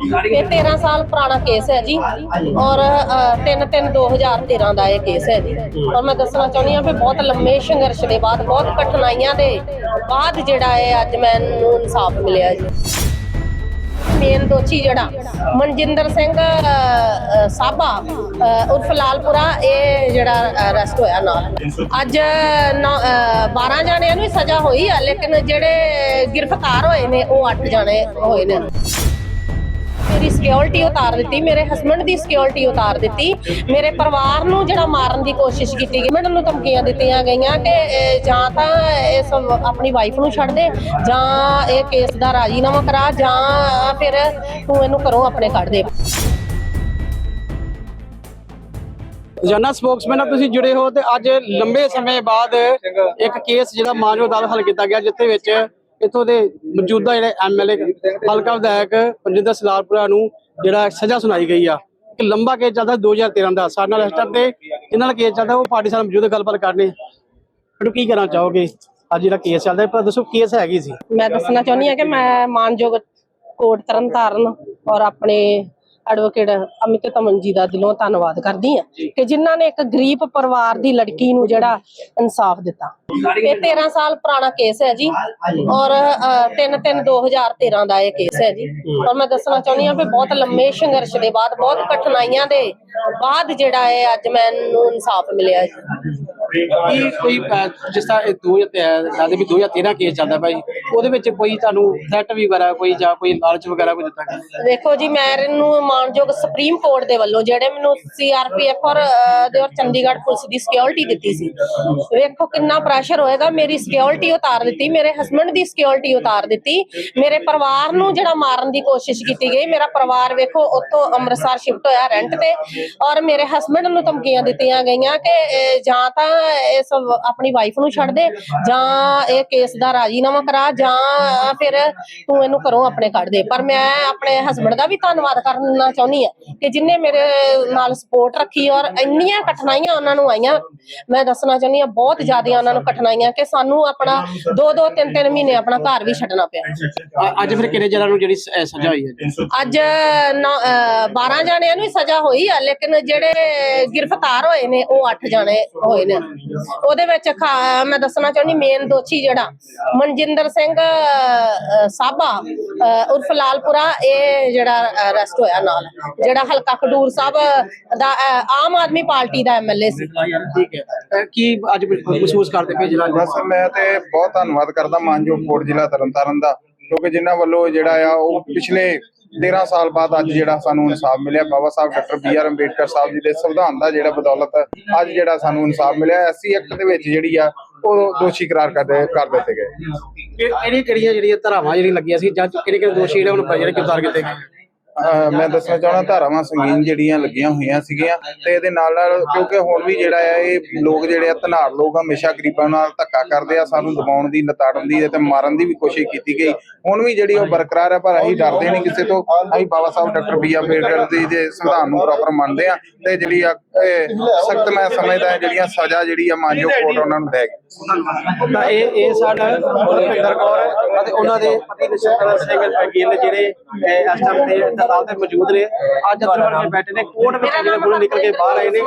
ਇਹ 13 ਸਾਲ ਪੁਰਾਣਾ ਕੇਸ ਹੈ ਜੀ। ਔਰ 3 3 2013 ਦਾ ਇਹ ਕੇਸ ਹੈ ਜੀ। ਔਰ ਮੈਂ ਦੱਸਣਾ ਚਾਹੁੰਦੀ ਹਾਂ ਵੀ ਬਹੁਤ ਲੰਮੇ ਸੰਘਰਸ਼ ਦੇ ਬਾਅਦ ਬਹੁਤ ਕਠਿਨਾਈਆਂ ਦੇ ਬਾਅਦ ਜਿਹੜਾ ਇਹ ਅੱਜ ਮੈਨੂੰ ਇਨਸਾਫ ਮਿਲਿਆ ਜੀ। ਮੇਨ ਦੋਸ਼ੀ ਜਿਹੜਾ ਮਨਜਿੰਦਰ ਸਿੰਘ ਸਾਬਾ ਅ, ਉਰਫ ਲਾਲਪੁਰਾ ਇਹ ਜਿਹੜਾ ਅਰੈਸਟ ਹੋਇਆ ਨਾਲ। ਅੱਜ ਨੌ- ਅ, 12 ਜਾਣਿਆਂ ਨੂੰ ਸਜ਼ਾ ਹੋਈ ਆ ਲੇਕਿਨ ਜਿਹੜੇ ਗ੍ਰਿਫਤਾਰ ਹੋਏ ਨੇ ਉਹ 8 ਜਾਣੇ ਹੋਏ ਨੇ। ਮੇਰੀ ਸਿਕਿਉਰਿਟੀ ਉਤਾਰ ਦਿੱਤੀ, ਮੇਰੇ ਹਸਬੰਡ ਦੀ ਸਿਕਿਉਰਿਟੀ ਉਤਾਰ ਦਿੱਤੀ, ਮੇਰੇ ਪਰਿਵਾਰ ਨੂੰ ਜਿਹੜਾ ਮਾਰਨ ਦੀ ਕੋਸ਼ਿਸ਼ ਕੀਤੀ ਗਈ, ਮੈਨੂੰ ਧਮਕੀਆਂ ਦਿੱਤੀਆਂ ਗਈਆਂ ਕਿ ਜਾਂ ਤਾਂ ਇਸ ਆਪਣੀ ਵਾਈਫ ਨੂੰ ਛੱਡ ਦੇ, ਜਾਂ ਇਹ ਕੇਸ ਦਾ ਰਾਜੀਨਾਮਾ ਕਰਾ, ਜਾਂ ਫਿਰ ਤੂੰ ਇਹਨੂੰ ਘਰੋਂ ਆਪਣੇ ਕੱਢ ਦੇ। ਰੋਜ਼ਾਨਾ ਸਪੋਕਸਮੈਨ ਨਾਲ ਤੁਸੀਂ ਜੁੜੇ ਹੋ ਤੇ ਅੱਜ ਲੰਬੇ ਸਮੇਂ ਬਾਅਦ ਇੱਕ ਕੇਸ ਜਿਹੜਾ ਮਾਨਯੋਗ ਅਦਾਲਤ ਹੱਲ ਕੀਤਾ ਗਿਆ, ਜਿੱਥੇ ਵਿੱਚ ਇਥੋਂ ਦੇ ਮੌਜੂਦਾ ਜਿਹੜੇ ਐਮਐਲਏ ਹਲਕਾ ਵਿਧਾਇਕ ਪੰਜਿੰਦਰ ਸਲਾਰਪੁਰਾ ਨੂੰ ਜਿਹੜਾ ਸਜ਼ਾ ਸੁਣਾਈ ਗਈ ਆ। ਇੱਕ ਲੰਬਾ ਕੇਸ ਚੱਲਦਾ 2013 ਦਾ ਸਾਡੇ ਨਾਲ ਇਸ ਤੇ ਜਿਨ੍ਹਾਂ ਨਾਲ ਕੇਸ ਚੱਲਦਾ, ਉਹ ਪਾਰਟੀ ਨਾਲ ਮੌਜੂਦ ਗੱਲਬਾਤ ਕਰਨੀ। ਮੈਨੂੰ ਕੀ ਕਰਨਾ ਚਾਹੋਗੇ? ਅੱਜ ਜਿਹੜਾ ਕੇਸ ਚੱਲਦਾ, ਪਰ ਦੱਸੋ ਕੇਸ ਹੈਗੀ ਸੀ। ਮੈਂ ਦੱਸਣਾ ਚਾਹੁੰਦੀ ਹਾਂ ਕਿ ਮੈਂ ਮਾਨਯੋਗ ਕੋਟ ਤਰਨਤਾਰਨ ਔਰ ਆਪਣੇ ਐਡਵੋਕੇਟ ਅਮਿਤ ਤਮਨ ਜੀ ਦਾ ਦਿਲੋਂ ਧੰਨਵਾਦ ਕਰਦੀ ਹਾਂ ਕਿ ਜਿਨ੍ਹਾਂ ਨੇ ਇੱਕ ਗਰੀਬ ਪਰਿਵਾਰ ਦੀ ਲੜਕੀ ਨੂੰ ਜਿਹੜਾ ਇਨਸਾਫ ਦਿੱਤਾ। ਇਹ 13 ਸਾਲ ਪੁਰਾਣਾ ਕੇਸ ਹੈ ਜੀ ਔਰ 3 3 2013 ਦਾ ਇਹ ਕੇਸ ਹੈ ਜੀ। ਔਰ ਮੈਂ ਦੱਸਣਾ ਚਾਹੁੰਦੀ ਹਾਂ ਕਿ ਬਹੁਤ ਲੰਮੇ ਸੰਘਰਸ਼ ਦੇ ਬਾਅਦ ਬਹੁਤ ਕਠਿਨਾਈਆਂ ਦੇ ਬਾਅਦ ਜਿਹੜਾ ਇਹ ਅੱਜ ਮੈਨੂੰ ਇਨਸਾਫ ਮਿਲਿਆ ਜੀ। ਕੀ ਕੋਈ ਜਿਸ ਤਰ੍ਹਾਂ ਇਹ 2013 ਵੀ 2013 ਕੇਸ ਚੱਲਦਾ ਭਾਈ ਉਹਦੇ ਵਿੱਚ ਕੋਈ ਤੁਹਾਨੂੰ ਥ੍ਰੈਟ ਵਗੈਰਾ, ਕੋਈ ਜਾਂ ਕੋਈ ਲਾਲਚ ਵਗੈਰਾ ਕੋਈ ਦਿੱਤਾ ਗਿਆ? ਦੇਖੋ ਜੀ, ਮੈਂ ਇਹਨੂੰ ਮਾਨਯੋਗ ਸੁਪਰੀਮ ਕੋਰਟ ਦੇ ਵੱਲੋਂ ਜਿਹੜੇ ਮੈਨੂੰ ਸੀਆਰਪੀਐਫ ਔਰ ਦੇ ਔਰ ਚੰਡੀਗੜ੍ਹ ਪੁਲਿਸ ਦੀ ਸਿਕਿਉਰਿਟੀ ਦਿੱਤੀ ਸੀ। ਵੇਖੋ ਕਿੰਨਾ ਪ੍ਰੈਸ਼ਰ ਹੋਏਗਾ ਮੇਰੀ ਸਿਕਿਉਰਿਟੀ ਉਤਾਰ ਦਿੱਤੀ, ਮੇਰੇ ਹਸਬੰਡ ਦੀ ਸਿਕਿਉਰਿਟੀ ਉਤਾਰ ਦਿੱਤੀ। ਮੇਰੇ ਪਰਿਵਾਰ ਨੂੰ ਜਿਹੜਾ ਮਾਰਨ ਦੀ ਕੋਸ਼ਿਸ਼ ਕੀਤੀ ਗਈ, ਮੇਰਾ ਪਰਿਵਾਰ ਵੇਖੋ ਉੱਥੋਂ ਅੰਮ੍ਰਿਤਸਰ ਸ਼ਿਫਟ ਹੋਇਆ ਰੈਂਟ ਤੇ ਔਰ ਮੇਰੇ ਹਸਬੰਡ ਨੂੰ ਧਮਕੀਆਂ ਦਿੱਤੀਆਂ ਗਈਆਂ ਕਿ ਜਾਂ ਤਾਂ ਇਸ ਆਪਣੀ ਵਾਈਫ ਨੂੰ ਛੱਡ ਦੇ ਜਾਂ ਇਹ ਕੇਸ ਦਾ ਰਾਜੀਨਾਮਾ ਕਰਾ ਜਾਂ ਫਿਰ ਤੂੰ ਇਹਨੂੰ ਘਰੋਂ ਆਪਣੇ ਕੱਢ ਦੇ। ਪਰ ਮੈਂ ਆਪਣੇ ਹਸਬੰਡ ਦਾ ਵੀ ਧੰਨਵਾਦ ਕਰਨਾ ਚਾਹੁੰਦੀ ਹਾਂ ਕਿ ਜਿਨਨੇ ਮੇਰੇ ਨਾਲ ਸਪੋਰਟ ਰੱਖੀ ਔਰ ਇੰਨੀਆਂ ਕਠਿਨਾਈਆਂ ਉਹਨਾਂ ਨੂੰ ਆਈਆਂ। ਮੈਂ ਦੱਸਣਾ ਚਾਹੁੰਦੀ ਹਾਂ ਬਹੁਤ ਜ਼ਿਆਦਾ ਉਹਨਾਂ ਨੂੰ ਕਠਿਨਾਈਆਂ ਕਿ ਸਾਨੂੰ ਆਪਣਾ ਦੋ ਦੋ ਤਿੰਨ ਤਿੰਨ ਮਹੀਨੇ ਆਪਣਾ ਘਰ ਵੀ ਛੱਡਣਾ ਪਿਆ। ਅੱਜ ਫਿਰ ਕਿੰਨੇ ਜਣਾਂ ਨੂੰ ਜਿਹੜੀ ਸਜ਼ਾ ਹੋਈ ਹੈ? ਅੱਜ ਨੌ- ਅਹ 12 ਜਾਣਿਆਂ ਨੂੰ ਸਜ਼ਾ ਹੋਈ ਆ ਲੇਕਿਨ ਜਿਹੜੇ ਗ੍ਰਿਫਤਾਰ ਹੋਏ ਨੇ ਉਹ 8 ਜਾਣੇ ਹੋਏ ਨੇ। ਉਹਦੇ ਵਿੱਚ ਮੈਂ ਦੱਸਣਾ ਚਾਹੁੰਦੀ ਮੇਨ ਦੋਸ਼ੀ ਜਿਹੜਾ ਮਨਜਿੰਦਰ ਸਿੰਘ ਅਹ, ਸਾਬਾ ਉਰਫ ਲਾਲਪੁਰਾ ਇਹ ਜਿਹੜਾ ਅਰੈਸਟ ਹੋਇਆ ਨਾਲ ਜਿਹੜਾ ਹਲਕਾ ਖਡੂਰ ਸਾਹਿਬ ਦਾ ਆਮ ਆਦਮੀ ਪਾਰਟੀ ਦਾ ਐਮਐਲਏ ਸੀ। ਠੀਕ ਹੈ ਕੀ ਅੱਜ ਮਹਿਸੂਸ ਕਰਦੇ ਪਏ ਜਿਹੜਾ ਬਸ ਮੈਂ ਤੇ ਬਹੁਤ ਧੰਨਵਾਦ ਕਰਦਾ ਮਾਨਯੋਗ ਕੋਟ ਜ਼ਿਲ੍ਹਾ ਤਰਨਤਾਰਨ ਦਾ ਕਿਉਂਕਿ ਜਿਨ੍ਹਾਂ ਵੱਲੋਂ ਜਿਹੜਾ ਆ ਉਹ ਪਿਛਲੇ 13 ਸਾਲ ਬਾਅਦ ਅੱਜ ਜਿਹੜਾ ਸਾਨੂੰ ਇਨਸਾਫ ਮਿਲਿਆ। Baba Sahib doctor B R Ambedkar Sahib ji ਦੇ ਸੰਵਿਧਾਨ ਦਾ ਜਿਹੜਾ ਬਦੌਲਤ ਅੱਜ ਜਿਹੜਾ ਸਾਨੂੰ ਇਨਸਾਫ ਮਿਲਿਆ। ਐਸੀ ਐਕਟ ਦੇ ਵਿੱਚ ਜਿਹੜੀ ਆ, ਉਹ ਦੋਸ਼ੀ ਕਰਾਰ ਕਰ ਕਰ ਦਿੱਤੇ ਗਏ। ਕਿ ਕਿਹੜੀ ਕਿਹੜੀਆਂ ਜਿਹੜੀਆਂ ਧਾਰਾਵਾਂ ਜਿਹੜੀਆਂ ਲੱਗੀਆਂ ਸੀ ਜਾਂ ਕਿਹੜੇ ਕਿਹੜੇ ਦੋਸ਼ੀ ਜਿਹੜੇ ਹੁਣ ਜਿਹੜੇ ਗ੍ਰਿਫਤਾਰ ਕੀਤੇ ਗਏ? ਮੈਂ ਦੱਸਣਾ ਚਾਹਣਾ ਧਾਰਾਵਾਂ ਸੰਗੀਨ ਜਿਹੜੀਆਂ ਲੱਗੀਆਂ ਹੋਈਆਂ ਸੀਗੀਆਂ ਤੇ ਇਹਦੇ ਨਾਲ ਨਾਲ ਕਿਉਂਕਿ ਹੁਣ ਵੀ ਜਿਹੜਾ ਆ, ਇਹ ਲੋਕ ਜਿਹੜੇ ਆ, ਧਨਾੜ ਲੋਕ ਹਮੇਸ਼ਾ ਗਰੀਬਾਂ ਨਾਲ ਧੱਕਾ ਕਰਦੇ ਆ, ਸਾਨੂੰ ਦਬਾਉਣ ਦੀ, ਨਤਾੜਨ ਦੀ ਤੇ ਮਾਰਨ ਦੀ ਵੀ ਕੋਸ਼ਿਸ਼ ਕੀਤੀ ਗਈ। ਹੁਣ ਵੀ ਜਿਹੜੀ ਉਹ ਬਰਕਰਾਰ ਹੈ ਪਰ ਅਸੀਂ ਡਰਦੇ ਨਹੀਂ ਕਿਸੇ ਤੋਂ। ਅਸੀਂ Baba Sahib, doctor B R Ambedkar ਦੀ ਦੇ ਸੰਵਿਧਾਨ ਨੂੰ ਪ੍ਰੋਪਰ ਮੰਨਦੇ ਆ ਤੇ ਜਿਹੜੀ ਆ ਸਖਤ ਮੈਂ ਸਮਝਦਾ ਜਿਹੜੀਆਂ ਸਜ਼ਾ ਜਿਹੜੀ ਆ, ਮਾਨਯੋਗ ਕੋਰਟ ਉਹਨਾਂ ਨੂੰ ਦੇਗੀ। ਤਾਂ ਇਹ ਇਹ ਸਾਡਾ ਭਿੰਦਰ ਕੌਰ ਅਤੇ ਉਹਨਾਂ ਦੇ ਪਤੀ ਨਛੱਤਰ ਸਿੰਘ ਗਿੱਲ ਜਿਹੜੇ ਇਸ ਟਾਈਮ ਤੇ ਅਦਾਲਤ ਤੇ ਮੌਜੂਦ ਨੇ। ਅੱਜ ਅੰਦਰ ਵਰਗੇ ਬੈਠੇ ਨੇ। ਕੋਰਟ ਵਿੱਚ ਜਿਹੜੇ ਕੋਲ ਨਿਕਲ ਕੇ ਬਾਹਰ ਆਏ ਨੇ।